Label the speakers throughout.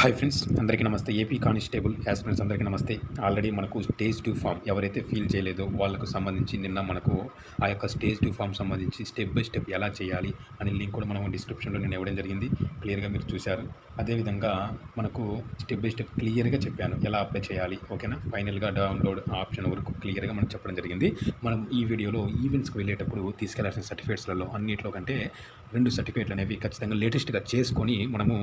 Speaker 1: Hi friends అందరికీ నమస్తే. AP constable aspirants అందరికీ నమస్తే. ఆల్రెడీ మనకు స్టేజ్ టూ ఫామ్ ఎవరైతే ఫీల్ చేయలేదో వాళ్ళకు సంబంధించి నిన్న మనకు ఆ యొక్క స్టేజ్ టూ ఫామ్ సంబంధించి స్టెప్ బై స్టెప్ ఎలా చేయాలి అనే లింక్ కూడా మనం డిస్క్రిప్షన్లో నేను ఇవ్వడం జరిగింది. క్లియర్గా మీరు చూశారు. అదేవిధంగా మనకు స్టెప్ బై స్టెప్ క్లియర్గా చెప్పాను ఎలా అప్లై చేయాలి ఓకేనా? ఫైనల్గా డౌన్లోడ్ ఆప్షన్ వరకు క్లియర్గా మనం చెప్పడం జరిగింది. మనం ఈ వీడియోలో ఈవెంట్స్కి వెళ్ళేటప్పుడు తీసుకెళ్ళాల్సిన సర్టిఫికేట్స్లలో అన్నింటిలో కంటే రెండు సర్టిఫికేట్లు అనేవి ఖచ్చితంగా లేటెస్ట్గా చేసుకొని మనము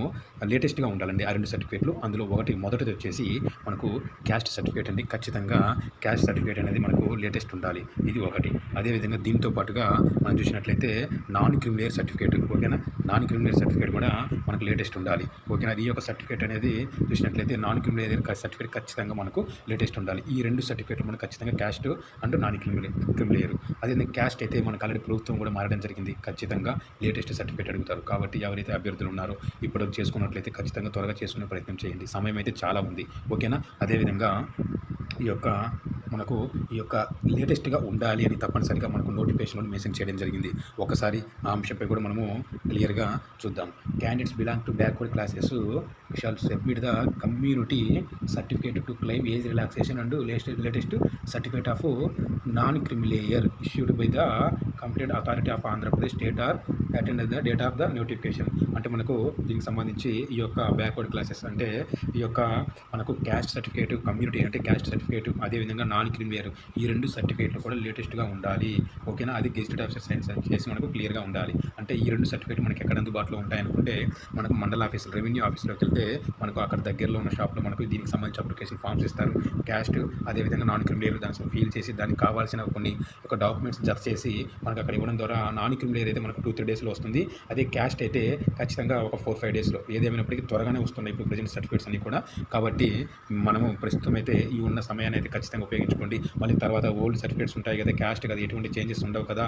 Speaker 1: లేటెస్ట్గా ఉండాలండి. ఆ రెండు సర్టిఫికేట్లు. అందులో ఒకటి మొదటిది వచ్చేసి మనకు క్యాస్ట్ సర్టిఫికేట్ అండి. ఖచ్చితంగా క్యాస్ట్ సర్టిఫికేట్ అనేది మనకు లేటెస్ట్ ఉండాలి. ఇది ఒకటి. అదేవిధంగా దీంతో పాటుగా మనం చూసినట్లయితే నాన్ క్రిమినల్ సర్టిఫికేట్ ఓకేనా? నాన్ క్రిమినల్ సర్టిఫికేట్ కూడా మనకు లేటెస్ట్ ఉండాలి. ఓకేనా? ఈ యొక్క సర్టిఫికేట్ అనేది చూసినట్లయితే నాన్ క్రిమినల్ సర్టిఫికేట్ ఖచ్చితంగా మనకు లేటెస్ట్ ఉండాలి. ఈ రెండు సర్టిఫికేట్లు మనకు ఖచ్చితంగా caste and non criminal criminal అదే క్యాస్ట్ అయితే మనకు ఆల్రెడీ ప్రభుత్వం కూడా మారడం జరిగింది. ఖచ్చితంగా లేటెస్ట్ సర్టిఫికేట్ అడుగుతారు. కాబట్టి ఎవరైతే అభ్యర్థులు ఉన్నారో ఇప్పుడు చేసుకున్నట్లయితే ఖచ్చితంగా త్వరగా చేసుకునే ప్రయత్నం చేయండి. సమయం అయితే చాలా ఉంది. ఓకేనా? అదేవిధంగా ఈ యొక్క మనకు ఈ యొక్క లేటెస్ట్గా ఉండాలి అని తప్పనిసరిగా మనకు నోటిఫికేషన్ మెసేజ్ చేయడం జరిగింది. ఒకసారి ఆ అంశంపై కూడా మనము క్లియర్గా చూద్దాం. Candidates belong to backward classes shall submit the community certificate to claim age relaxation and latest latest certificate of non creamy layer issued by the complete authority of Andhra Pradesh state are attend the date of the notification అంటే మనకు దీనికి సంబంధించి ఈ యొక్క backward classes అంటే ఈ యొక్క మనకు క్యాస్ట్ సర్టిఫికేట్ కమ్యూనిటీ అంటే క్యాస్ట్ సర్టిఫికేట్ అదేవిధంగా నాన్ నాన్ క్రిమిలేయర్ ఈ రెండు సర్టిఫికేట్లు కూడా లేటెస్ట్గా ఉండాలి. ఓకేనా? అది గెజిటెడ్ ఆఫీసర్ సైన్స్ చేసి మనకు క్లియర్గా ఉండాలి. అంటే ఈ రెండు సర్టిఫికేట్ మనకి ఎక్కడ అందుబాటులో ఉంటాయనుకుంటే మనకు మండల ఆఫీసులు రెవెన్యూ ఆఫీస్లోకి వెళ్తే మనకు అక్కడ దగ్గరలో ఉన్న షాప్లో మనకు దీనికి సంబంధించి అప్లికేషన్ ఫామ్స్ ఇస్తారు. క్యాస్ట్ అదేవిధంగా నాన్ క్రిమిలేయర్ దాన్ని ఫీల్ చేసి దానికి కావాల్సిన కొన్ని ఒక డాక్యుమెంట్స్ జత చేసి మనకు అక్కడ ఇవ్వడం ద్వారా నాన్ క్రిమిలేయర్ అయితే మనకు టూ త్రీ డేస్లో వస్తుంది. అదే క్యాస్ట్ అయితే ఖచ్చితంగా ఒక ఫోర్ ఫైవ్ డేస్లో ఏదేమైనప్పటికీ త్వరగానే వస్తున్నాయి. ఇప్పుడు ప్రజెంట్ సర్టిఫికేట్స్ అన్ని కూడా. కాబట్టి మనము ప్రస్తుతం అయితే ఈ ఉన్న సమయాన్ని అయితే ఖచ్చితంగా ఉపయోగించుకోండి మళ్ళీ తర్వాత ఓల్డ్ సర్టిఫికేట్స్ ఉంటాయి కదా క్యాస్ట్ కదా ఎటువంటి చేంజెస్ ఉండవు కదా.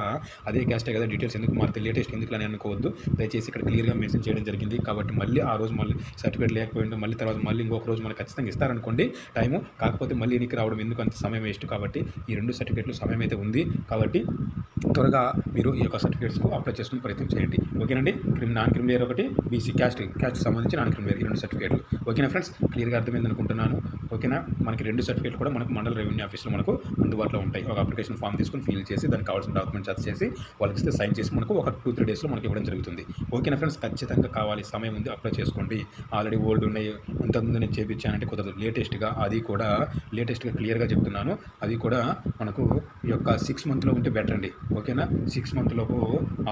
Speaker 1: అదే క్యాస్టే కదా డీటెయిల్స్ ఎందుకు మారితే లేటెస్ట్ ఎందుకు అని అనుకోవద్దు. దయచేసి ఇక్కడ క్లియర్గా మెన్షన్ చేయడం జరిగింది. కాబట్టి మళ్ళీ ఆ రోజు మళ్ళీ సర్టిఫికేట్ లేకపోయిందో మళ్ళీ తర్వాత మళ్ళీ ఇంకొక రోజు మనకు ఖచ్చితంగా ఇస్తారనుకోండి టైము కాకపోతే మళ్ళీ ఎన్నికి రావడం ఎందుకు అంత సమయం వేస్ట్ కాబట్టి ఈ రెండు సర్టిఫికేట్లు సమయం అయితే ఉంది. కాబట్టి త్వరగా మీరు ఈ యొక్క సర్టిఫికేట్స్కు అప్లై చేసుకుని ప్రయత్నం చేయండి. ఓకేనండి క్రిమి నాన్ క్రిమిలేయర్ ఒకటి బీసీ క్యాస్ట్ క్యాస్ట్ సంబంధించి నాన్ క్రిమిలేయర్ ఈ రెండు సర్టిఫికేట్లు ఓకేనా ఫ్రెండ్స్? క్లియర్గా అర్థమైంది అనుకుంటున్నాను. ఓకేనా? మనకి రెండు సర్టిఫికేట్లు కూడా మనకు మండల రెవెన్యూ ఆఫీస్లో మనకు అందుబాటులో ఉంటాయి. ఒక అప్లికేషన్ ఫామ్ తీసుకొని ఫిల్ చేసి దానికి కావాల్సిన డాక్యుమెంట్స్ అది చేసి వాళ్ళకి ఇస్తే సైన్ చేసి మనకు ఒక టూ త్రీ డేస్లో మనకి ఇవ్వడం జరుగుతుంది. ఓకేనా ఫ్రెండ్స్? ఖచ్చితంగా కావాలి. సమయం ఉంది. అప్లై చేసుకోండి. ఆల్రెడీ ఓల్డ్ ఉన్నాయి. ఇంతకుముందు నేను చేపించానంటే కుదరదు. లేటెస్ట్గా అది కూడా లేటెస్ట్గా క్లియర్గా చెప్తున్నాను. అది కూడా మనకు ఈ యొక్క సిక్స్ మంత్లో ఉంటే బెటర్ అండి. ఓకేనా? సిక్స్ మంత్ లోపు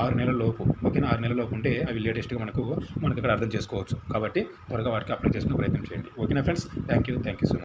Speaker 1: ఆరు నెలల లోపు. ఓకేనా? ఆరు నెలల లోపు ఉంటే అవి లేటెస్ట్గా మనకు మనకు ఇక్కడ అర్థం చేసుకోవచ్చు. కాబట్టి త్వరగా వాటికి అప్లై చేసుకునే ప్రయత్నం చేయండి. ఓకేనా friends? Thank you thank you so much